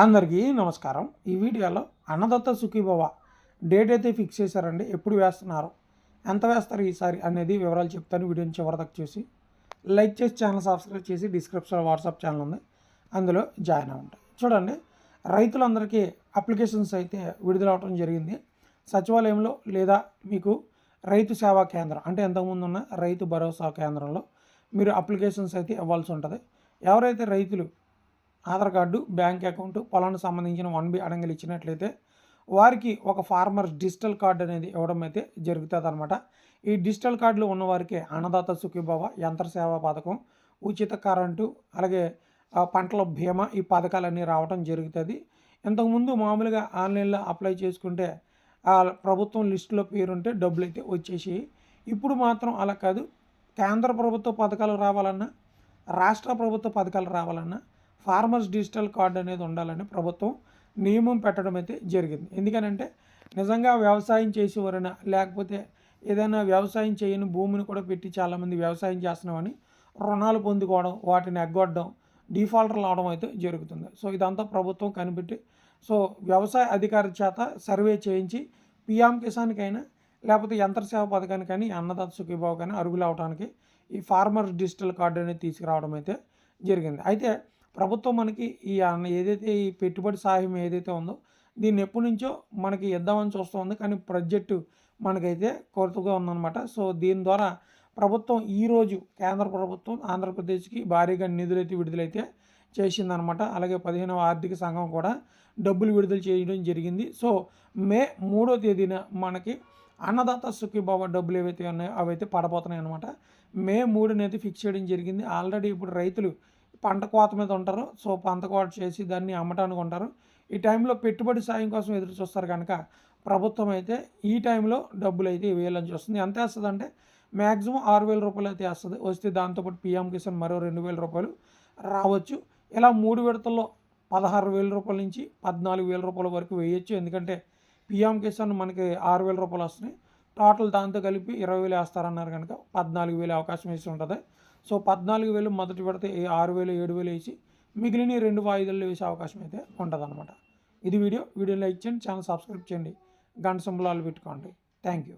అందరికీ నమస్కారం. ఈ వీడియోలో అన్నదత్త సుఖీభవ డేట్ అయితే ఫిక్స్ చేశారండి. ఎప్పుడు వేస్తున్నారు? ఎంత వేస్తారు ఈసారి అనేది వివరాలు చెప్తాను. వీడియోని చివరిదాకా చూసి లైక్ చేసి ఛానల్ సబ్స్క్రైబ్ చేసి డిస్క్రిప్షన్లో వాట్సాప్ ఛానల్ ఉంది. అందులో జాయిన్ అవ్వండి. చూడండి రైతులందరికీ అప్లికేషన్స్ అయితే విడుదల అవడం జరిగింది. సచివాలయంలో లేదా మీకు రైతు సేవా కేంద్రం అంటే ఇంతకుముందు ఉన్న రైతు భరోసా కేంద్రంలో మీరు అప్లికేషన్స్ అయితే ఇవ్వాల్సి ఉంటుంది. ఎవరైతే రైతులు ఆధార్ కార్డు బ్యాంక్ అకౌంట్ పొలానికి సంబంధించిన వన్ బి అడంగలు ఇచ్చినట్లయితే వారికి ఒక ఫార్మర్ డిజిటల్ కార్డు అనేది ఇవ్వడం అయితే జరుగుతుంది అనమాట ఈ డిజిటల్ కార్డులు ఉన్నవారికి అన్నదాత సుఖీభవ యంత్ర సేవా పథకం ఉచిత కరెంటు అలాగే పంటల బీమా ఈ పథకాలన్నీ రావడం జరుగుతుంది. ఇంతకుముందు మామూలుగా ఆన్లైన్లో అప్లై చేసుకుంటే ప్రభుత్వం లిస్టులో పేరుంటే డబ్బులు అయితే వచ్చేసి ఇప్పుడు మాత్రం అలా కాదు. కేంద్ర ప్రభుత్వ పథకాలు రావాలన్నా రాష్ట్ర ప్రభుత్వ పథకాలు రావాలన్నా ఫార్మర్స్ డిజిటల్ కార్డు అనేది ఉండాలని ప్రభుత్వం నియమం పెట్టడం అయితే జరిగింది. ఎందుకనంటే నిజంగా వ్యవసాయం చేసేవారైనా లేకపోతే ఏదైనా వ్యవసాయం చేయని భూమిని కూడా పెట్టి చాలామంది వ్యవసాయం చేస్తున్నామని రుణాలు పొందుకోవడం వాటిని ఎగ్గొట్టడం డిఫాల్టర్లు అవడం అయితే జరుగుతుంది. సో ఇదంతా ప్రభుత్వం కనిపెట్టి సో వ్యవసాయ అధికారి చేత సర్వే చేయించి పిఎం కిసాన్కైనా లేకపోతే యంత్ర సేవ పథకానికైనా అన్నదాత సుఖీభావ కానీ అరుగులు అవడానికి ఈ ఫార్మర్ డిజిటల్ కార్డు అనేది తీసుకురావడం అయితే జరిగింది. అయితే ప్రభుత్వం మనకి ఈ అన్న ఏదైతే ఈ పెట్టుబడి సహాయం ఏదైతే ఉందో దీన్ని ఎప్పటి నుంచో మనకి ఇద్దామని చూస్తుంది. కానీ బడ్జెట్ మనకైతే కొరతగా ఉందన్నమాట. సో దీని ద్వారా ప్రభుత్వం ఈరోజు కేంద్ర ప్రభుత్వం ఆంధ్రప్రదేశ్కి భారీగా నిధులైతే విడుదలైతే చేసిందనమాట అలాగే పదిహేనవ ఆర్థిక సంఘం కూడా డబ్బులు విడుదల చేయడం జరిగింది. సో మే మూడో తేదీన మనకి అన్నదాత సుఖీభావ డబ్బులు ఏవైతే ఉన్నాయో అవైతే పడబోతున్నాయి అనమాట మే మూడునైతే ఫిక్స్ చేయడం జరిగింది. ఆల్రెడీ ఇప్పుడు రైతులు పంట కోత మీద ఉంటారు. సో పంట కోత చేసి దాన్ని అమ్మటానికి ఉంటారు. ఈ టైంలో పెట్టుబడి సాయం కోసం ఎదురు చూస్తారు కనుక ప్రభుత్వం అయితే ఈ టైంలో డబ్బులు అయితే వేయాలని చూస్తుంది ఎంత వేస్తుంది అంటే మ్యాక్సిమం ఆరు వేల రూపాయలు అయితే వేస్తుంది. వస్తే దాంతోపాటు పిఎం కిసాన్ మరో రెండు వేల రూపాయలు రావచ్చు. ఇలా మూడు విడతల్లో పదహారు వేల రూపాయల నుంచి పద్నాలుగు వేల రూపాయల వరకు వేయచ్చు. ఎందుకంటే పిఎం కిసాన్ మనకి ఆరు వేల రూపాయలు వస్తున్నాయి. టోటల్ దాంతో కలిపి ఇరవై వేలు వేస్తారన్నారు కనుక పద్నాలుగు వేలు అవకాశం వేసి ఉంటుంది. సో పద్నాలుగు వేలు మొదటి విడత ఆరు వేలు ఏడు వేలు వేసి మిగిలిన రెండు వాయిదాల్లో వేసే అవకాశం అయితే ఉంటుందనమాట ఇది వీడియో. వీడియో లైక్ చేయండి ఛానల్ సబ్స్క్రైబ్ చేయండి. గంట సింబలాలు పెట్టుకోండి. Thank you